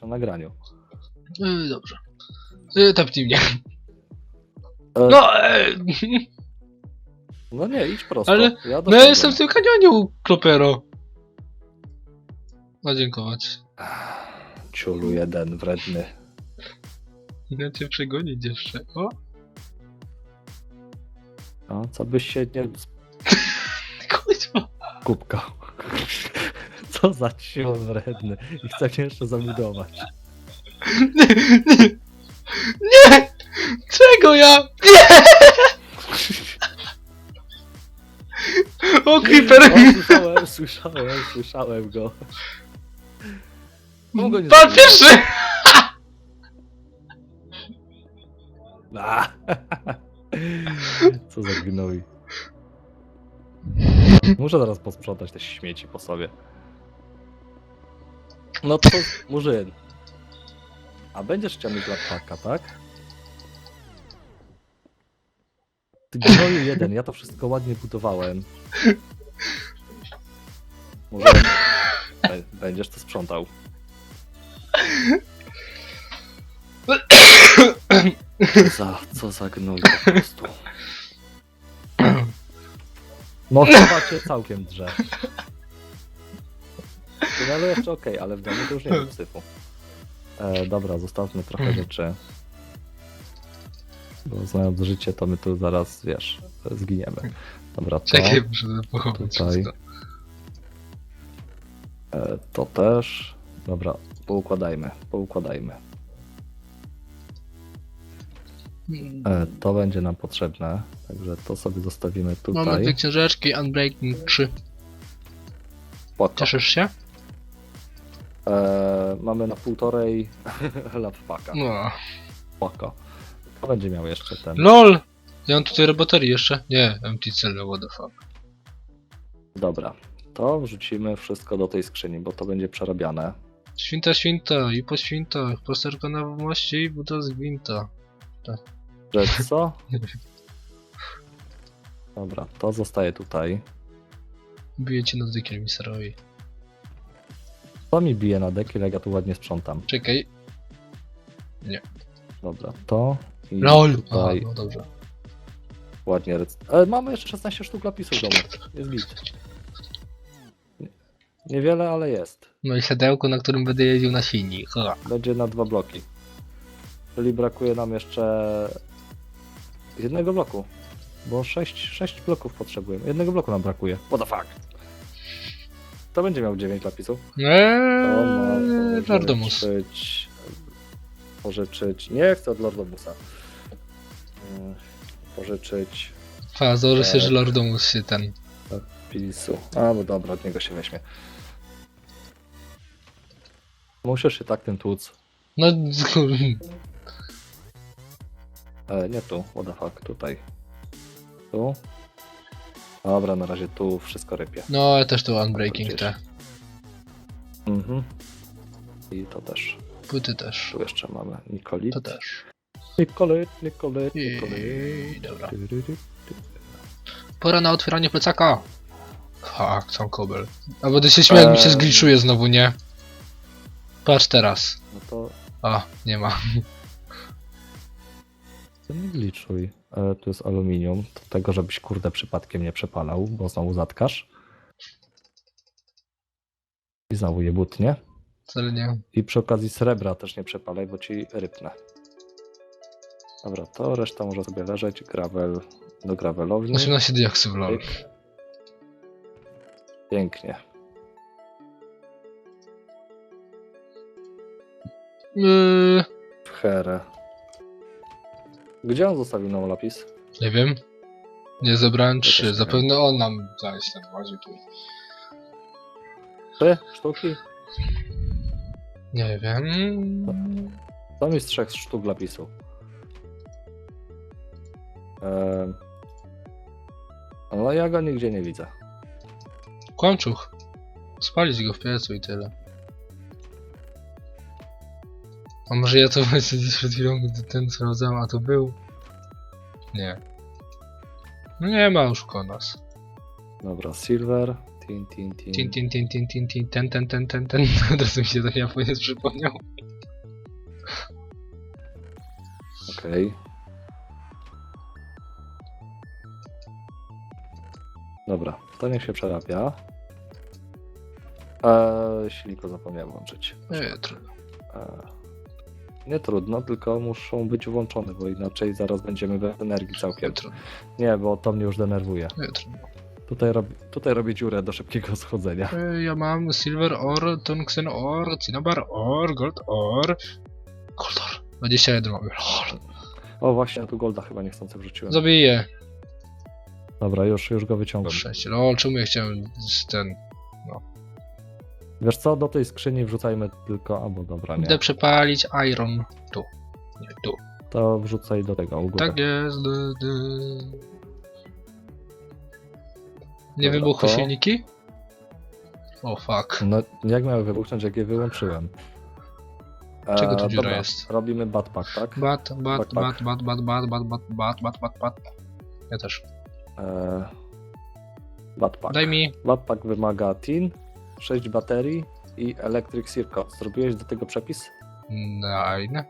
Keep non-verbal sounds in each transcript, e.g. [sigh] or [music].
na nagraniu. Yy, dobrze. Yy, tapnij mnie. E, No, e, No nie, idź prosto. Ale- ja no ja doszedłem. jestem w tym kanionie u Klopero. Ma dziękować. Ciulu jeden, wredny. Ja cię przegonić jeszcze. O, No, co byś się nie [laughs] kuźwa. skupkał. Co za ciul wredny. I chce mnie jeszcze zabudować. Nie, nie, nie! Czego ja? Nie! O, Creeper! O, słyszałem, słyszałem, słyszałem go. Czemu go nie Pan zabiłeś? pierwszy! A. Co za gnój. Muszę zaraz posprzątać te śmieci po sobie. No to Murzyn. A będziesz chciał mieć laptaka, tak? Ty jeden, ja to wszystko ładnie budowałem. Murzyn. Będziesz to sprzątał. Co za, co za gnój po prostu. No chyba cię całkiem drze. W tunelu jeszcze okej, ale w domu to już nie wiem syfu. E, dobra, zostawmy trochę rzeczy. Bo znając życie, to my tu zaraz, wiesz, zginiemy. Dobra, to, Czekaj, muszę pochować Tutaj. wszystko. e, to też. Dobra, poukładajmy, poukładajmy. E, to będzie nam potrzebne, także to sobie zostawimy Mamy tutaj. dwie książeczki, Unbreaking 3. Spoko. Cieszysz się? E, mamy na półtorej [laughs] laptopaka. No. Spoko. To będzie miał jeszcze ten. LOL! Ja mam tutaj roboterii jeszcze? Nie, empty cell, what the fuck. Dobra. To wrzucimy wszystko do tej skrzyni, bo to będzie przerabiane. Świnta, świnta i po świntach, prosterka na moście i buta z gwinta. Że [laughs] co? Dobra, to zostaje tutaj. Bije cię na dykiel, miserowi. To mi bije na dekiel, jak ja tu ładnie sprzątam. Czekaj. Dobra, to i LOL! Tutaj no dobrze. ładnie rec... Ale mamy jeszcze 16 sztuk lapisów w domu. Jest git. Nie- Niewiele, ale jest. No i sedełko, na którym będę jeździł na świni. Ha. Będzie na dwa bloki. Czyli brakuje nam jeszcze jednego bloku. Bo sześć, sześć bloków potrzebujemy. Jednego bloku nam brakuje. What the fuck? To będzie miał 9 lapisów. Eee, Lordomus. pożyczyć... Pożyczyć... Nie chcę od Lordomusa. Yy, Pożyczyć A, założę się, Tak. że Lordomus się ten... Pisu. A, no dobra, od niego się weźmie. Musisz się tak tym tłuc. No, E, nie tu, what the fuck, tutaj. Tu. Dobra, na razie tu wszystko rypie. no ja też tu Unbreaking te. Mhm. I to też. Płyty też. Tu jeszcze mamy Nikolit. To też. Nikolit, Nikolit, Nikolit. I... Dobra. Pora na otwieranie plecaka. Fuck, sam kobel. A będę się śmiał, jak mi się Eee. zgliczuje znowu, nie? Patrz teraz. No to, A, nie ma. to nie gliczuj. E, tu jest aluminium. Do tego, żebyś kurde przypadkiem nie przepalał, bo znowu zatkasz. I znowu je butnie. Wcale nie. I przy okazji srebra też nie przepalaj, bo ci rypnę. Dobra, to reszta może sobie leżeć. Gravel do gravelowni. 18 diaksów, lol. Pięknie. Yy, W herę. Gdzie on zostawił nam lapis? nie wiem. Nie zebrałem też trzy. Zapewne on nam zaś ten łaził tu. Trzy sztuki? Nie wiem. Tam jest trzech sztuk lapisu. Ehm. Ale ja go nigdzie nie widzę. Kłamczuch. Spalić go w piecu i tyle. A może ja to [laughs] właśnie przed chwilą gdy ten sprawdzałem, a to był? Nie. No nie ma już koło nas. Dobra, silver. Tin, tin, tin. Tin tin tin tin tin tin ten ten ten ten ten. [laughs] Od razu mi się to ja przypomniał. Okej. Dobra, to niech się przerabia. Eee, silniko zapomniałem włączyć. Nie, trudno. Eee, nie trudno, tylko muszą być włączone, bo inaczej zaraz będziemy bez energii całkiem. Nie, trudno. Nie, bo to mnie już denerwuje. Nie, trudno. Tutaj, robi, tutaj robię dziurę do szybkiego schodzenia. E, Ja mam silver ore, tungsten ore, cinnabar ore, gold ore. Gold ore. 21 mam. Lol. O, właśnie, ja tu golda chyba niechcący wrzuciłem. Zabiję. Dobra, już, już go wyciągam. 6. Lol, czemu ja chciałem z ten... Wiesz co, do tej skrzyni wrzucajmy tylko... Albo dobra, nie. Idę przepalić iron. Tu. Nie, tu. To wrzucaj do tego, u góry. Tak jest. dy, dy. Nie Dobra, wybuchły to- silniki? O fuck. No, jak miały wybuchnąć, jak je wyłączyłem? E, Czego tu dziura dobra, jest? Robimy backpack, tak? Bat, bat, Pak, bat, pak. bat, bat, bat, bat, bat, bat, bat, bat, bat. Ja też. E, backpack. Daj mi. Backpack wymaga tin, 6 baterii i electric circuit. Zrobiłeś do tego przepis? Nine.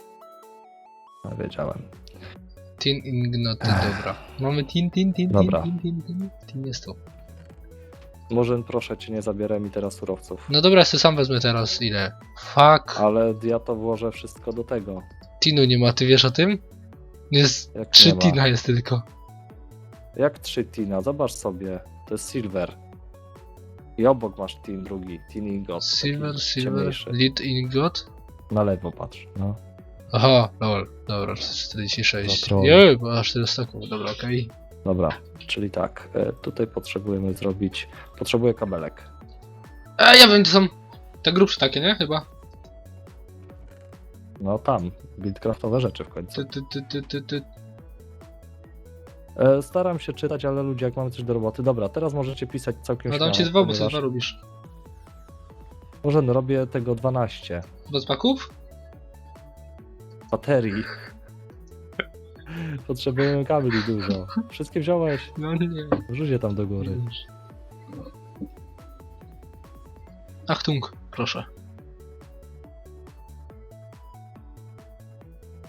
No, wiedziałem. Tin ignoty, dobra. Mamy tin, tin, tin, Dobra. tin, tin, tin, tin. Tin jest tu. Może proszę cię, nie zabieraj mi teraz surowców. No dobra, ja sobie sam wezmę teraz ile. Fuck. Ale ja to włożę wszystko do tego. Tinu nie ma, ty wiesz o tym? Jest Jak trzy ma. tina jest tylko. Jak 3 tina? Zobacz sobie. To jest silver. I obok masz tin drugi. Tin ingot. Silver, taki silver, ciemniejszy. lead ingot. Na lewo patrz. No. Aha, lol, dobra, 46. Za troll. Nie, bo aż 400 staków, dobra, okej. Dobra, czyli tak. e, Tutaj potrzebujemy zrobić. Potrzebuję kabelek. A ja wiem, to są te grubsze takie, nie? Chyba. No tam. Buildcraftowe rzeczy w końcu. Ty, ty, ty, ty, ty, ty. E, Staram się czytać, ale ludzie, jak mamy coś do roboty. Dobra, teraz możecie pisać całkiem No dam ci dwa, bo ponieważ- dwa robisz. Może no, robię tego 12. Bez paków? Baterii. [laughs] Potrzebujemy kabli dużo. Wszystkie wziąłeś? No nie. Wrzuć je tam do góry. Achtung, proszę.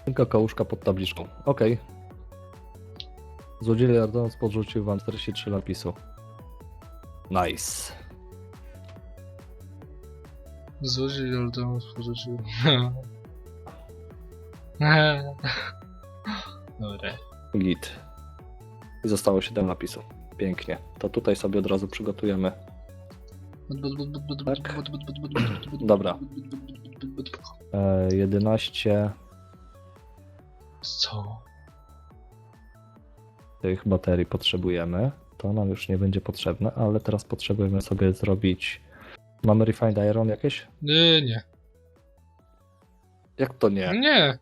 Tylko kołuszka pod tabliczką. Okej. Złodziej Ardons podrzucił wam 43 lapisu. Nice. Złodziej Jordan porzucił. [laughs] Dobra. Git. Zostało 7 napisów. Pięknie. To tutaj sobie od razu przygotujemy. Tak. Dobra. E, 11 Co? Tych baterii potrzebujemy. To nam już nie będzie potrzebne, ale teraz potrzebujemy sobie zrobić. Mamy refined iron jakieś? Nie, nie. Jak to nie? Nie.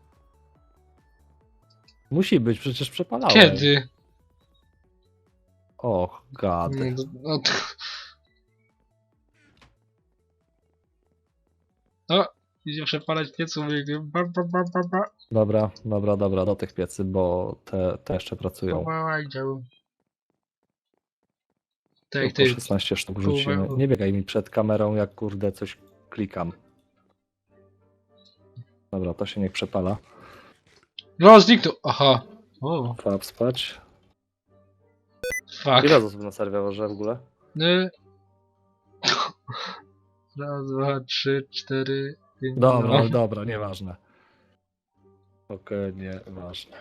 Musi być, przecież przepalałem. Kiedy? Och, gady. No, no, to... O, idzie przepalać piecu, mówię, ba, ba, ba, ba, ba. Dobra, dobra, dobra, do tych piecy, bo te, te jeszcze pracują. Ba, idział. Tak, ty. 16 sztuk rzucimy. Nie biegaj mi przed kamerą, jak kurde coś klikam. Dobra, to się niech przepala. No, zniknął. Aha. O, Fab spać. fuck. Ile osób na serwerze w ogóle? Nie. [laughs] Raz, dwa, trzy, cztery. Dobra, no. dobra, nieważne. Okej, nieważne.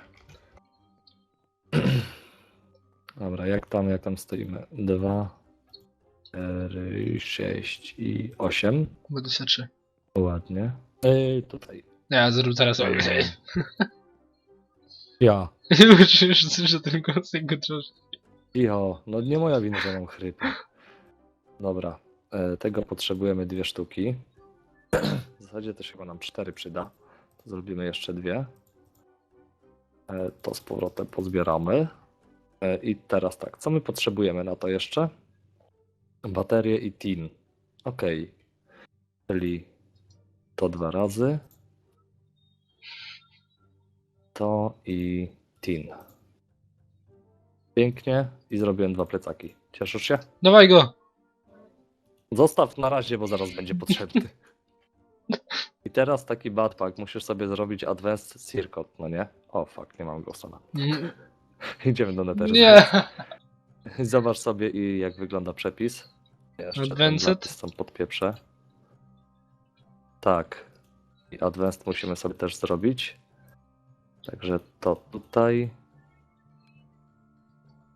[clears throat] Dobra, jak tam, jak tam stoimy? Dwa, cztery, sześć i osiem. 23. Ładnie. Ej, tutaj. Ja zrób teraz. Ja. Już, już słyszę ten jak go trzosz. Iho, no nie moja wina, że mam chryp. Dobra, e, tego potrzebujemy dwie sztuki. [clears throat] W zasadzie też chyba nam cztery przyda. To zrobimy jeszcze dwie. E, to z powrotem pozbieramy. E, I teraz tak, co my potrzebujemy na to jeszcze? Baterie i tin. Ok. Czyli to dwa razy. To i tin. Pięknie i zrobiłem dwa plecaki. Cieszysz się? Dawaj go! Zostaw na razie, bo zaraz będzie potrzebny. [laughs] I teraz taki backpack musisz sobie zrobić Advanced Circuit, no nie? O fuck, nie mam głosu. Mm, [laughs] Idziemy do netheru. Nie! Zobacz sobie i jak wygląda przepis. Jeszcze Advanced? zapis tam podpieprzę. Tak. I Advanced musimy sobie też zrobić. Także to tutaj.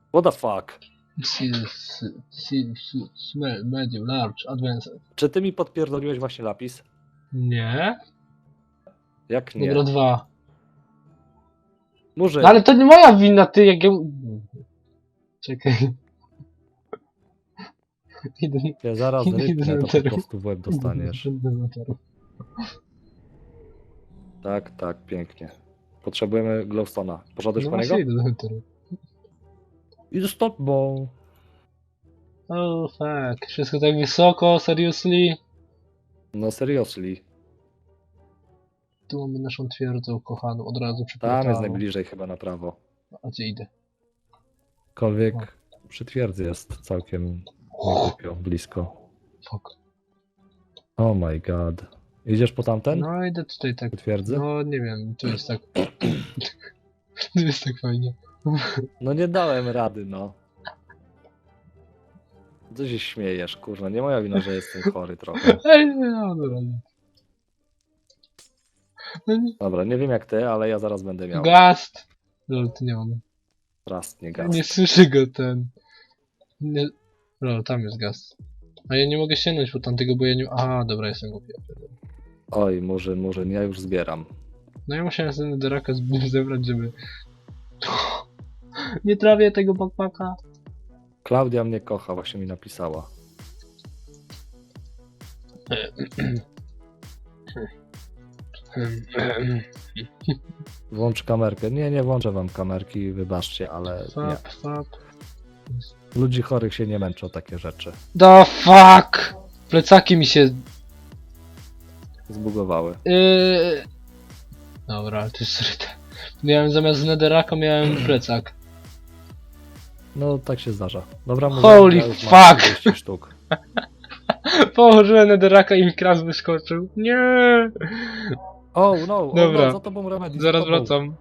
What the fuck? Smell, medium, large, advanced. Czy ty mi podpierdoliłeś właśnie lapis? Nie? Jak nie? Dobra, dwa. Murzyn, No ale to nie moja wina, ty jak ja... Czekaj. [laughs] Idę, ja zaraz idę rypnę, do to po prostu w łeb dostaniesz. Tak, tak, pięknie. Potrzebujemy glowstone'a. Poszedłeś No po niego? właśnie idę do. Idę z tobą. Oh fuck, wszystko tak wysoko, seriously? No seriously. Tu mamy naszą twierdzę ukochaną, od razu przy Tam jest portalu. najbliżej chyba na prawo. A gdzie idę? Aczkolwiek przy twierdzy jest całkiem głupio, blisko. Fuck. Oh my god. Idziesz po tamten? No idę tutaj tak. Przy twierdzy? No nie wiem, tu jest tak. [coughs] Tu jest tak fajnie. No nie dałem rady, no. Co się śmiejesz, kurwa, nie moja wina, że jestem chory trochę. [laughs] Ej, no dobra. nie. No nie. Dobra, nie wiem jak ty, ale ja zaraz będę miał. Gast! Lol, tu nie mam. Raz, nie gaz. nie słyszę go ten. Nie. Lol, tam jest gaz. A ja nie mogę sięgnąć po tamtego, bo ja nie. Aha, dobra, jestem głupi. ja pierdolę. Oj, murzyn, murzyn, ja już zbieram. No ja musiałem sobie Deraka z- [laughs] zebrać, żeby. [laughs] Nie trawię tego backpacka. Klaudia mnie kocha, właśnie mi napisała. Włącz kamerkę. Nie, nie włączę wam kamerki, wybaczcie, ale nie. Ludzi chorych się nie męczą takie rzeczy. The fuck! Plecaki mi się. Zbugowały. Yy... Dobra, ale to jest ryte. Miałem zamiast Netheraka miałem plecak. No, tak się zdarza. Dobra, mówię, Holy ja już mam fuck! 30 sztuk. [laughs] Położyłem Netheraka i mi kras wyskoczył. Nie! O, no, Dobra. O, no, za tobą remedy. za Zaraz wracam.